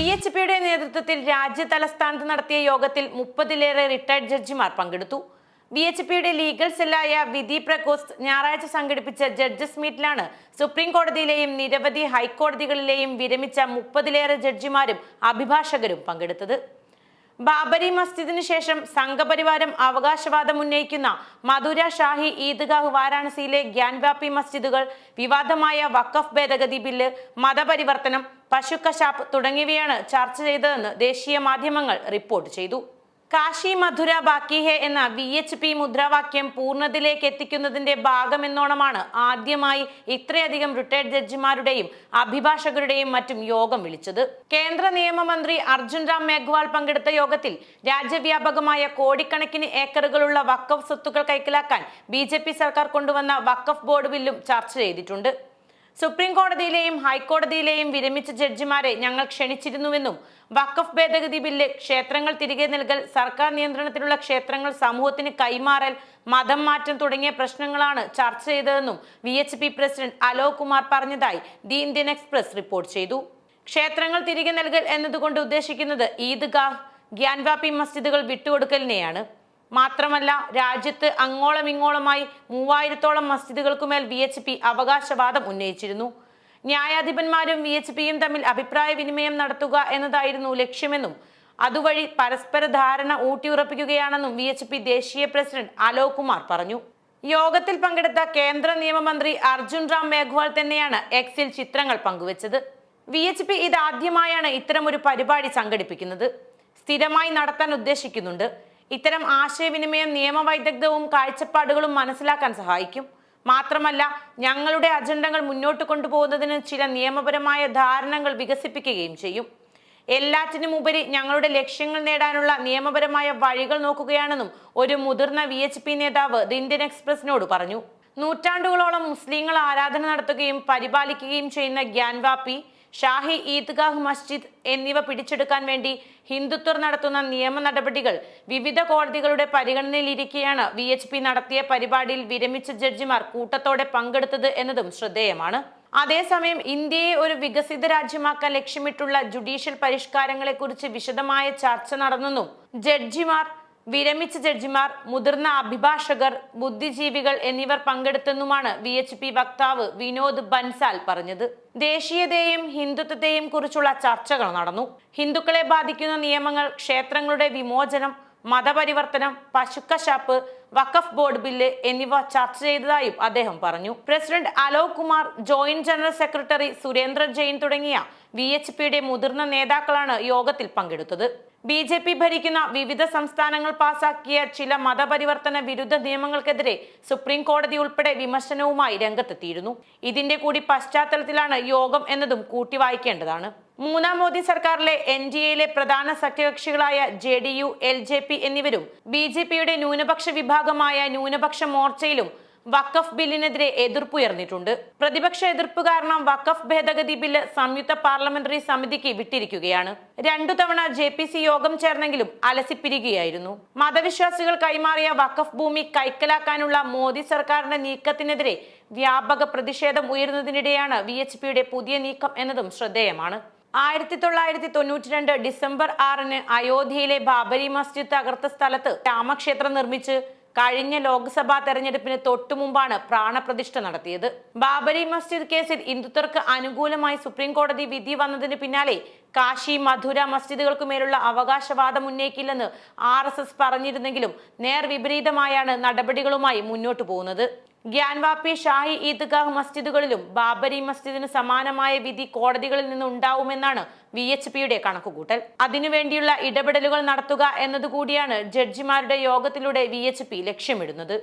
V H പിയുടെ നേതൃത്വത്തിൽ രാജ്യ തലസ്ഥാനത്ത് നടത്തിയ യോഗത്തിൽ മുപ്പതിലേറെ റിട്ടയർഡ് ജഡ്ജിമാർ പങ്കെടുത്തു. വി എച്ച് പിയുടെ ലീഗൽ സെല്ലായ വിധി പ്രകോസ്റ്റ് ഞായറാഴ്ച സംഘടിപ്പിച്ച ജഡ്ജസ് മീറ്റിലാണ് സുപ്രീം കോടതിയിലെയും നിരവധി ഹൈക്കോടതികളിലെയും വിരമിച്ച മുപ്പതിലേറെ ജഡ്ജിമാരും അഭിഭാഷകരും പങ്കെടുത്തത്. ബാബരി മസ്ജിദിന് ശേഷം സംഘപരിവാരം അവകാശവാദം ഉന്നയിക്കുന്ന മധുര ഷാഹി ഈദ്ഗാഹ് വാരാണസിയിലെ ഗ്യാൻവാപ്പി മസ്ജിദുകൾ വിവാദമായ വഖഫ് ഭേദഗതി ബില്ല് മതപരിവർത്തനം പശുക്കശാപ്പ് തുടങ്ങിയവയാണ് ചർച്ച ചെയ്തതെന്ന് ദേശീയ മാധ്യമങ്ങൾ റിപ്പോർട്ട് ചെയ്തു. കാശി മധുര ബാക്കി ഹെ എന്ന വി എച്ച് പി മുദ്രാവാക്യം പൂർണതയിലേക്ക് എത്തിക്കുന്നതിന്റെ ഭാഗമെന്നോണമാണ് ആദ്യമായി ഇത്രയധികം റിട്ടയർഡ് ജഡ്ജിമാരുടെയും അഭിഭാഷകരുടെയും മറ്റും യോഗം വിളിച്ചത്. കേന്ദ്ര നിയമമന്ത്രി അർജുൻ റാം മേഘ്വാൾ പങ്കെടുത്ത യോഗത്തിൽ രാജ്യവ്യാപകമായ കോടിക്കണക്കിന് ഏക്കറുകളുള്ള വക്കഫ് സ്വത്തുക്കൾ കൈക്കലാക്കാൻ ബി സർക്കാർ കൊണ്ടുവന്ന വക്കഫ് ബോർഡ് ബില്ലും ചർച്ച ചെയ്തിട്ടുണ്ട്. സുപ്രീം കോടതിയിലെയും ഹൈക്കോടതിയിലെയും വിരമിച്ച ജഡ്ജിമാരെ ഞങ്ങൾ ക്ഷണിച്ചിരുന്നുവെന്നും വഖഫ് ഭേദഗതി ബില്ല് ക്ഷേത്രങ്ങൾ തിരികെ നൽകൽ സർക്കാർ നിയന്ത്രണത്തിലുള്ള ക്ഷേത്രങ്ങൾ സമൂഹത്തിന് കൈമാറൽ മതം മാറ്റം തുടങ്ങിയ പ്രശ്നങ്ങളാണ് ചർച്ച ചെയ്തതെന്നും V H P president Alok Kumar പറഞ്ഞതായി ദി ഇന്ത്യൻ എക്സ്പ്രസ് റിപ്പോർട്ട് ചെയ്തു. ക്ഷേത്രങ്ങൾ തിരികെ നൽകൽ എന്നതുകൊണ്ട് ഉദ്ദേശിക്കുന്നത് ഈദ്ഗാഹ് ഗ്യാൻവാപ്പി മസ്ജിദുകൾ വിട്ടുകൊടുക്കലിനെയാണ്. മാത്രമല്ല രാജ്യത്ത് അങ്ങോളം ഇങ്ങോളമായി മൂവായിരത്തോളം മസ്ജിദുകൾക്കുമേൽ വി എച്ച് പി അവകാശവാദം ഉന്നയിച്ചിരുന്നു. ന്യായാധിപന്മാരും വി എച്ച് പിയും തമ്മിൽ അഭിപ്രായ വിനിമയം നടത്തുക എന്നതായിരുന്നു ലക്ഷ്യമെന്നും അതുവഴി പരസ്പര ധാരണ ഊട്ടിയുറപ്പിക്കുകയാണെന്നും വി എച്ച് പി ദേശീയ പ്രസിഡന്റ് അലോക് കുമാർ പറഞ്ഞു. യോഗത്തിൽ പങ്കെടുത്ത കേന്ദ്ര നിയമമന്ത്രി അർജുൻ റാം മേഘ്വാൾ തന്നെയാണ് എക്സിൽ ചിത്രങ്ങൾ പങ്കുവച്ചത്. വി എച്ച് പി ഇതാദ്യമായാണ് ഇത്തരമൊരു പരിപാടി സംഘടിപ്പിക്കുന്നത്. സ്ഥിരമായി നടത്താൻ ഉദ്ദേശിക്കുന്നുണ്ട്. ഇത്തരം ആശയവിനിമയം നിയമവൈദഗ്ധവും കാഴ്ചപ്പാടുകളും മനസ്സിലാക്കാൻ സഹായിക്കും. മാത്രമല്ല ഞങ്ങളുടെ അജണ്ടകൾ മുന്നോട്ട് കൊണ്ടുപോകുന്നതിന് ചില നിയമപരമായ ധാരണകൾ വികസിപ്പിക്കുകയും ചെയ്യും. എല്ലാറ്റിനും ഉപരി ഞങ്ങളുടെ ലക്ഷ്യങ്ങൾ നേടാനുള്ള നിയമപരമായ വഴികൾ നോക്കുകയാണെന്നും ഒരു മുതിർന്ന വി നേതാവ് ദി ഇന്ത്യൻ എക്സ്പ്രസിനോട് പറഞ്ഞു. നൂറ്റാണ്ടുകളോളം മുസ്ലിങ്ങൾ ആരാധന നടത്തുകയും പരിപാലിക്കുകയും ചെയ്യുന്ന ഗ്യാൻവാപ്പി ഷാഹി ഈദ്ഗാഹ് മസ്ജിദ് എന്നിവ പിടിച്ചെടുക്കാൻ വേണ്ടി ഹിന്ദുത്വർ നടത്തുന്ന നിയമ നടപടികൾ വിവിധ കോടതികളുടെ പരിഗണനയിലിരിക്കെയാണ് വി എച്ച് പി നടത്തിയ പരിപാടിയിൽ വിരമിച്ച ജഡ്ജിമാർ കൂട്ടത്തോടെ പങ്കെടുത്തത് എന്നതും ശ്രദ്ധേയമാണ്. അതേസമയം ഇന്ത്യയെ ഒരു വികസിത രാജ്യമാക്കാൻ ലക്ഷ്യമിട്ടുള്ള ജുഡീഷ്യൽ പരിഷ്കാരങ്ങളെക്കുറിച്ച് വിശദമായ ചർച്ച നടന്നെന്നും ജഡ്ജിമാർ വിരമിച്ച ജഡ്ജിമാർ മുതിർന്ന അഭിഭാഷകർ ബുദ്ധിജീവികൾ എന്നിവർ പങ്കെടുത്തെന്നുമാണ് വി എച്ച് പി വക്താവ് വിനോദ് ബൻസാൽ പറഞ്ഞത്. ദേശീയതയെയും ഹിന്ദുത്വത്തെയും കുറിച്ചുള്ള ചർച്ചകൾ നടന്നു. ഹിന്ദുക്കളെ ബാധിക്കുന്ന നിയമങ്ങൾ ക്ഷേത്രങ്ങളുടെ വിമോചനം മതപരിവർത്തനം പശുക്കശാപ്പ് വഖഫ് ബോർഡ് ബില്ല് എന്നിവ ചർച്ച ചെയ്തതായും അദ്ദേഹം പറഞ്ഞു. President Alok Kumar joint general secretary Surendra Jain തുടങ്ങിയ വി എച്ച് പിയുടെ മുതിർന്ന നേതാക്കളാണ് യോഗത്തിൽ പങ്കെടുത്തത്. ബി ജെ പി ഭരിക്കുന്ന വിവിധ സംസ്ഥാനങ്ങൾ പാസാക്കിയ ചില മതപരിവർത്തന വിരുദ്ധ നിയമങ്ങൾക്കെതിരെ സുപ്രീം കോടതി ഉൾപ്പെടെ വിമർശനവുമായി രംഗത്തെത്തിയിരുന്നു. ഇതിന്റെ കൂടി പശ്ചാത്തലത്തിലാണ് യോഗം എന്നതും കൂട്ടിവായിക്കേണ്ടതാണ്. മൂന്നാം മോദി സർക്കാരിലെ എൻ ഡി എയിലെ പ്രധാന സഖ്യകക്ഷികളായ J D U L J P എന്നിവരും ബി ജെ പിയുടെ ന്യൂനപക്ഷ വിഭാഗമായ ന്യൂനപക്ഷ മോർച്ചയിലും വഖഫ് ബില്ലിനെതിരെ എതിർപ്പുയർന്നിട്ടുണ്ട് പ്രതിപക്ഷ എതിർപ്പ് കാരണം വഖഫ് ഭേദഗതി ബില്ല് സംയുക്ത പാർലമെന്ററി സമിതിക്ക് വിട്ടിരിക്കുകയാണ്. രണ്ടു തവണ ജെ പി സി യോഗം ചേർന്നെങ്കിലും അലസിപ്പിരിക്കുകയായിരുന്നു മതവിശ്വാസികൾ കൈമാറിയ വഖഫ് ഭൂമി കൈക്കലാക്കാനുള്ള മോദി സർക്കാരിന്റെ നീക്കത്തിനെതിരെ വ്യാപക പ്രതിഷേധം ഉയരുന്നതിനിടെയാണ് വി എച്ച് പിയുടെ പുതിയ നീക്കം എന്നതും ശ്രദ്ധേയമാണ്. ആയിരത്തി തൊള്ളായിരത്തി തൊണ്ണൂറ്റി രണ്ട് ഡിസംബർ ആറിന് അയോധ്യയിലെ ബാബരി മസ്ജിദ് തകർത്ത സ്ഥലത്ത് രാമക്ഷേത്രം നിർമ്മിച്ച് കഴിഞ്ഞ ലോക്സഭാ തെരഞ്ഞെടുപ്പിന് തൊട്ടു മുമ്പാണ് പ്രാണപ്രതിഷ്ഠ നടത്തിയത്. ബാബരി മസ്ജിദ് കേസിൽ ഹിന്ദുത്വർക്ക് അനുകൂലമായി സുപ്രീം കോടതി വിധി വന്നതിന് പിന്നാലെ കാശി മധുര മസ്ജിദുകൾക്ക് മേലുള്ള അവകാശവാദം ഉന്നയിക്കില്ലെന്ന് ആർ പറഞ്ഞിരുന്നെങ്കിലും നേർ വിപരീതമായാണ് നടപടികളുമായി മുന്നോട്ടു പോകുന്നത്. ഗ്യാൻവാപ്പി ഷാഹി ഈദ്ഗാഹ് മസ്ജിദുകളിലും ബാബരി മസ്ജിദിന് സമാനമായ വിധി കോടതികളിൽ നിന്ന് ഉണ്ടാവുമെന്നാണ് വി എച്ച് പിയുടെ കണക്കുകൂട്ടൽ അതിനുവേണ്ടിയുള്ള ഇടപെടലുകൾ നടത്തുക എന്നതുകൂടിയാണ് ജഡ്ജിമാരുടെ യോഗത്തിലൂടെ വി എച്ച് പി ലക്ഷ്യമിടുന്നത്.